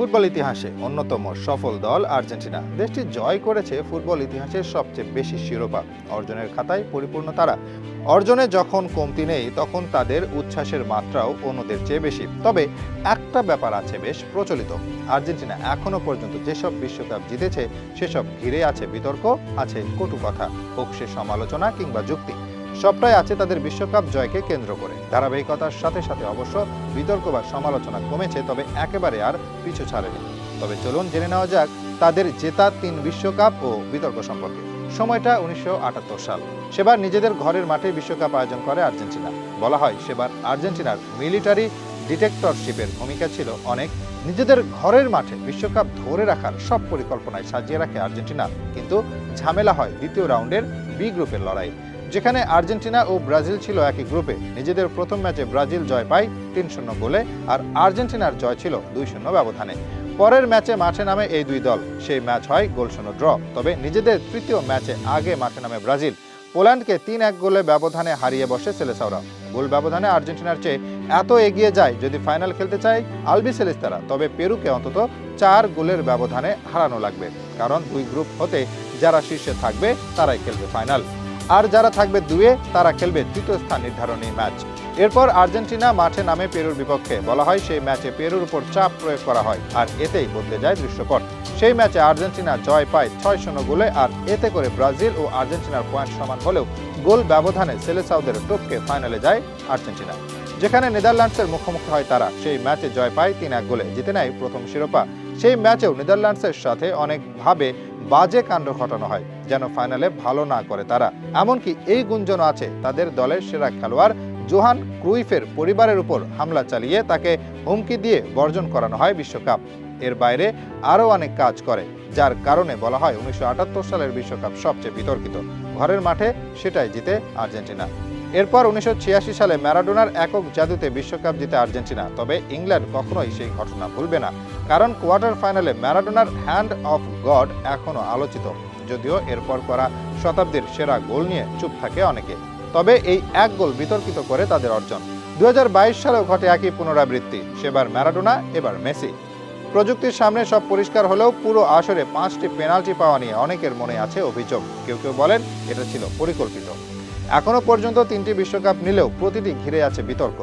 Football ইতিহাসে অন্যতম সফল দল আর্জেন্টিনা। দেশটি জয় করেছে ফুটবল ইতিহাসের সবচেয়ে বেশি শিরোপা। অর্জনের খাতায় পরিপূর্ণ তারা। অর্জনে যখন কমতি নেই, তখন তাদের উচ্ছ্বাসের মাত্রাও অন্যদের চেয়ে বেশি। তবে একটা ব্যাপার আছে বেশ প্রচলিত। আর্জেন্টিনা এখনও পর্যন্ত যেসব বিশ্বকাপ জিতেছে, সেসব ঘিরে আছে বিতর্ক, আছে কটু কথা। হোক সমালোচনা কিংবা যুক্তি। সবটাই আছে তাদের বিশ্বকাপ জয়কে কেন্দ্র করে। ধারাবাহিকতার সাথে সাথে অবশ্য বিতর্ক বা সমালোচনা কমেছে, তবে একেবারে আর পিছু ছাড়েনি। তবে চলুন জেনে নেওয়া যাক তাদের জেতা তিন বিশ্বকাপ ও বিতর্ক সম্পর্কে। সময়টা উনিশশো সাল। সেবার নিজেদের ঘরের মাঠে বিশ্বকাপ আয়োজন করে আর্জেন্টিনা। বলা হয় সেবার আর্জেন্টিনার মিলিটারি ডিটেক্টরশিপের ভূমিকা ছিল অনেক। নিজেদের ঘরের মাঠে বিশ্বকাপ ধরে রাখার সব পরিকল্পনায় সাজিয়ে রাখে আর্জেন্টিনা। কিন্তু ঝামেলা হয় দ্বিতীয় রাউন্ডের বি গ্রুপের লড়াই যেখানে আর্জেন্টিনা ও ব্রাজিল ছিল একই গ্রুপে। নিজেদের প্রথম ম্যাচে ব্রাজিল জয় পায় তিন শূন্য গোলে আর আর্জেন্টিনার জয় ছিল দুই শূন্য ব্যবধানে। পরের ম্যাচে মাঠে নামে এই দুই দল। সেই ম্যাচ হয় গোল শূন্য ড্র। তবে নিজেদের তৃতীয় ম্যাচে আগে মাঠে নামে ব্রাজিল। পোল্যান্ডকে তিন এক গোলে ব্যবধানে হারিয়ে বসে সেলেসাওরা। গোল ব্যবধানে আর্জেন্টিনার চেয়ে এত এগিয়ে যায় যদি ফাইনাল খেলতে চায় আলবি সেলেস্তারা। তবে পেরুকে অন্তত চার গোলের ব্যবধানে হারানো লাগবে। কারণ দুই গ্রুপ হতে যারা শীর্ষে থাকবে তারাই খেলবে ফাইনাল। আর যারা থাকবে দুয়ে, তারা খেলবে তৃতীয় স্থান নির্ধারণী ম্যাচ। এরপর আর্জেন্টিনা মাঠে নামে পেরুর বিপক্ষে। বলা হয় সেই ম্যাচে পেরুর উপর চাপ প্রয়োগ করা হয়, আর এতেই বদলে যায় দৃশ্যপট। সেই ম্যাচে আর্জেন্টিনা জয় পায় ছয় শূন্য গোলে, আর এতে করে ব্রাজিল ও আর্জেন্টিনার পয়েন্ট সমান হলেও গোল ব্যবধানে সেলেসাউদের টপকে ফাইনালে যায় আর্জেন্টিনা। যেখানে নেদারল্যান্ডসের মুখোমুখি হয় তারা, সেই ম্যাচে জয় পায় তিন এক গোলে, জিতে নেয় প্রথম শিরোপা। সেই ম্যাচেও নেদারল্যান্ডসের সাথে অনেকভাবে বাজে কাণ্ড ঘটানো হয়, যেন ফাইনালে ভালো না করে তারা। এমনকি এই গুঞ্জন আছে, তাদের দলের সেরা খেলোয়াড় জোহান ক্রুইফের পরিবারের উপর হামলা চালিয়ে তাকে হুমকি দিয়ে বর্জন করানো হয় বিশ্বকাপ। এর বাইরে আরও অনেক কাজ করে, যার কারণে বলা হয় উনিশশো আটাত্তর সালের বিশ্বকাপ সবচেয়ে বিতর্কিত। ঘরের মাঠে সেটাই জিতে আর্জেন্টিনা। এরপর উনিশশো ছিয়াশি সালে ম্যারাডোনার একক জাদুতে বিশ্বকাপ জিতে আর্জেন্টিনা। তবে ইংল্যান্ড কখনোই সেই ঘটনা ভুলবে না, কারণ কোয়ার্টার ফাইনালে ম্যারাডোনার হ্যান্ড অফ গড এখনও আলোচিত, যদিও এরপর করা শতাব্দীর সেরা গোল নিয়ে চুপ থাকে অনেকে। তবে এই এক গোল বিতর্কিত করে তাদের অর্জন। দু সালেও ঘটে একই পুনরাবৃত্তি, সেবার ম্যারাডোনা, এবার মেসি। প্রযুক্তির সামনে সব পরিষ্কার হলেও পুরো আসরে পাঁচটি পেনাল্টি পাওয়া নিয়ে অনেকের মনে আছে অভিযোগ। কেউ কেউ বলেন এটা ছিল পরিকল্পিত। এখনও পর্যন্ত তিনটি বিশ্বকাপ নিলেও প্রতিটি ঘিরে আছে বিতর্ক।